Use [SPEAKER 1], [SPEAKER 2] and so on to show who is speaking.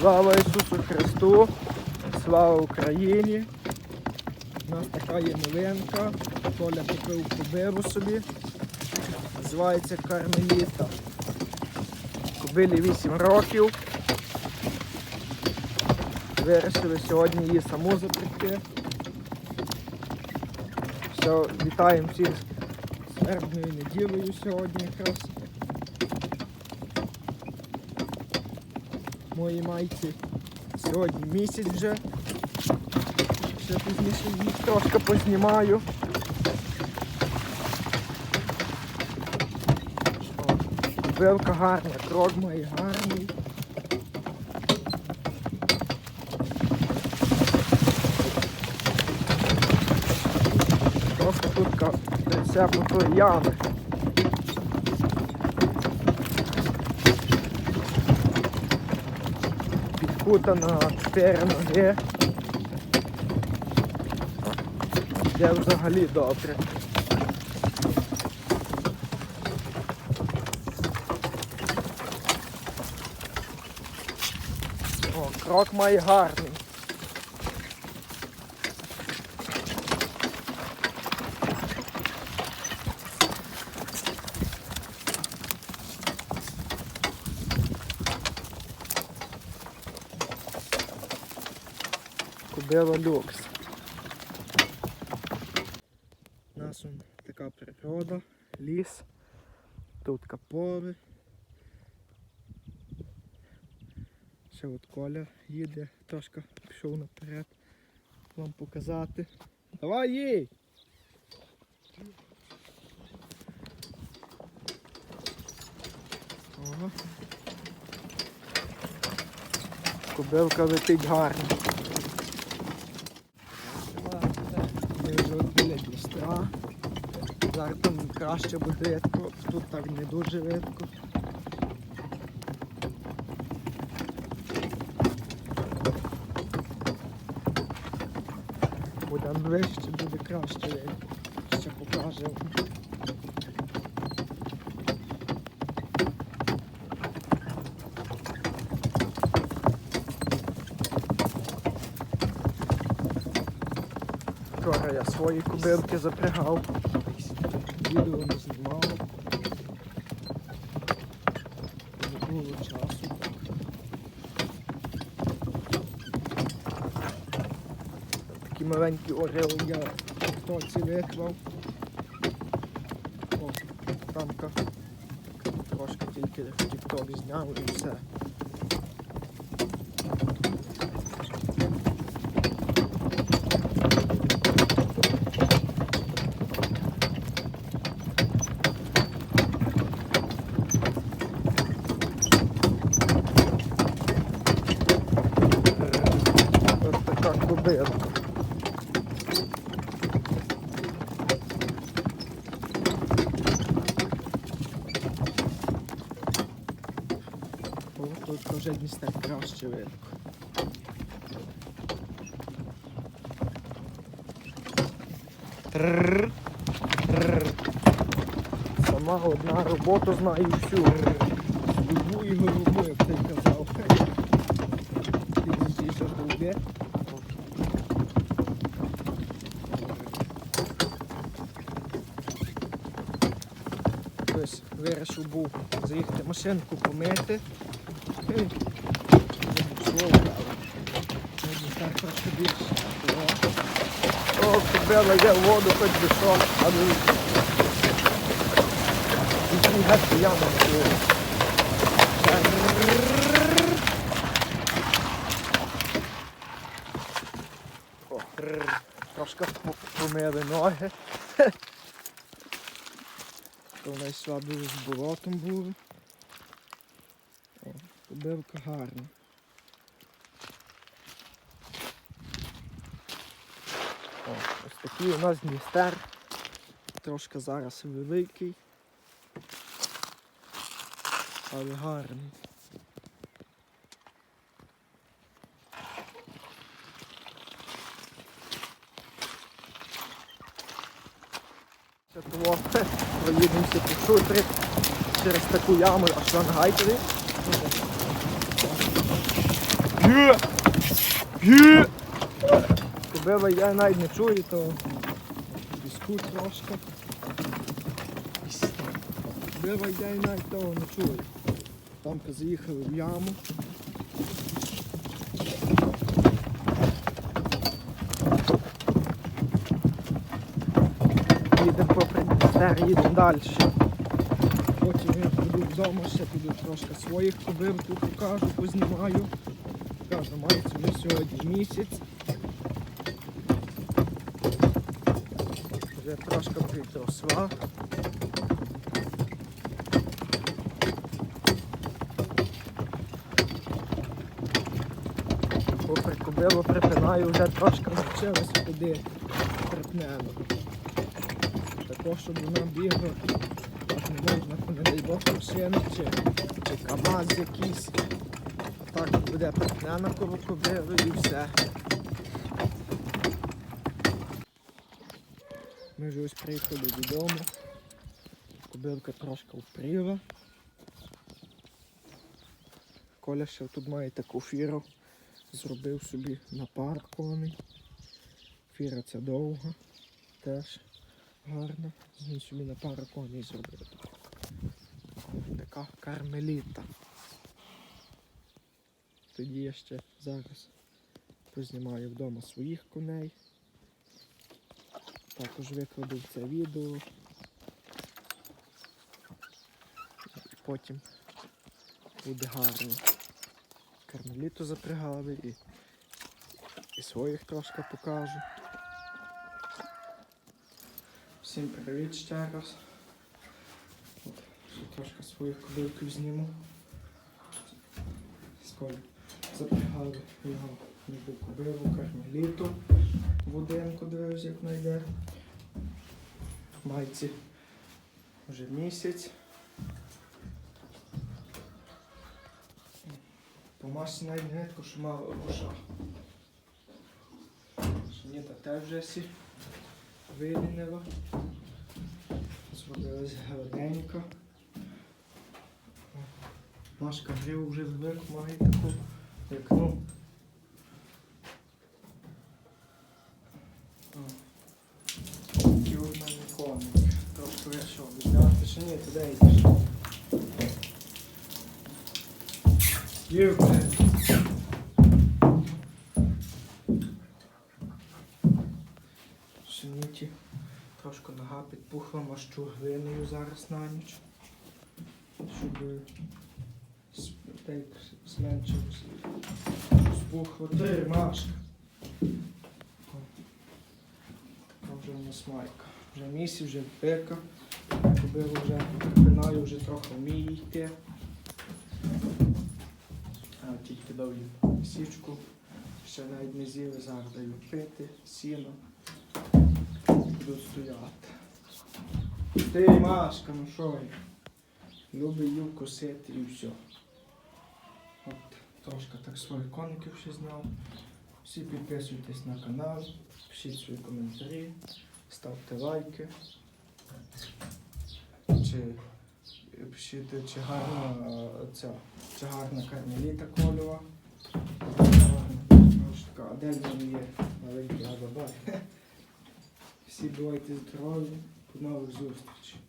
[SPEAKER 1] Слава Ісусу Христу! Слава Україні! У нас така є новинка. Толя купив кобилу собі. Називається Кармеліта. Кобилі 8 років. Вирішили сьогодні її саму запрягти. Все, вітаємо всіх з сербною неділею сьогодні якраз. Моїй майці сьогодні місяць вже. Ще пізніше їх трошки познімаю. О, Кобилка гарна, крок має гарний. Просто тут все по ями. Чотири ноги. Де взагалі добре. О, крок має гарний. Кубила люкс. У нас он така природа, ліс, тут капори. Ще от Коля їде, трошки пішов наперед вам показати. Давай їй! Кобилка летить гарно. Ми вже от біля Дністра. Зараз там краще буде видко, тут так не дуже видко. Буде вище, буде краще видно. Ще покаже. Вчора я свої кубилки запрягав. Відео не знімав. Не було часу. Такі маленькі орели я тіктоці виклав. О, тамка трошки тільки тікток зняв і все. Ось така кубилка. О, тут вже Дністер краще видно. Сама одна роботу знаю всю. Любу і голубу, як ти казав. До обід. Ось вирішив був заїхати машинку помити. Хе, Слово, Можна так трошки більше. О, О, кобила є в воду, хоч би що, але і геть яму не було. О, рррр, Трошки по- помили ноги. То вона йшла дуже з болотом було. О, побивка гарна. О, ось такий у нас Дністер. Трошки зараз великий. Але гарний. Того проїдемося по шутрі через таку яму аж на гайкові. Є! Я навіть не чую, то піску трошки. Кобила я навіть того не чую. Там заїхали в яму. Їдемо попри Дністер, їдемо далі. Потім я піду вдома, ще піду трошки своїх кобил тут покажу, познімаю. Кажу, мається вже сьогодні місяць. Вже трошки підросла. Попри кобилу припинаю, вже трошки навчилась ходити припнено. Також, щоб вона бігла, так не можна, коли дай Бог машина чи, чи КАМАЗ якийсь. Так буде припнена коло кобили і все. Ми вже ось приїхали додому. Кобилка трошки впріла. Коля ще тут має таку фіру. Зробив собі на пар коней. Фіра ця довга, теж гарна. Він собі на пару коней зробив. Така кармеліта. Тоді я ще зараз познімаю вдома своїх коней. Також викладу це відео. Потім буде гарно. Кармеліту запрягали і, і своїх трошки покажу. Всім привіт ще раз. От, трошки своїх кобилків зніму. Скоро запрягали його ніби кобилу, кармеліту будинку, дивився, як знайде. Майці вже місяць. Помашся навіть нитку, що мала руша. Ніта теж вже сі вилінила. Зробилась гарненько. Машка гриву вже велику має таку, як ну. Мене коник. Трошки я що, відняти чи ні, туди йдеш. Юрка. Шиніті. Трошки нога підпухла, мащу глиною зараз на ніч. Щоб так зменшилося. Спухло три машка. Така вже у нас майка. Вже місяць, вже пека. Кобилу вже пинаю, вже трохи вміє йти. Тільки дав їм січку. Ще навіть не з'їли, зараз даю пити, сіно. Будуть стояти. Ти, Машка, ну що я? Любить їв косити і все. Трошки так своїх коників ще зняв. Всі підписуйтесь на канал, пишіть свої коментарі, ставте лайки. Чи пишіть, чи гарна ця, чи гарна кармеліта кольова. А де в є маленький агабай. Всі бувайте здорові, до нових зустрічей.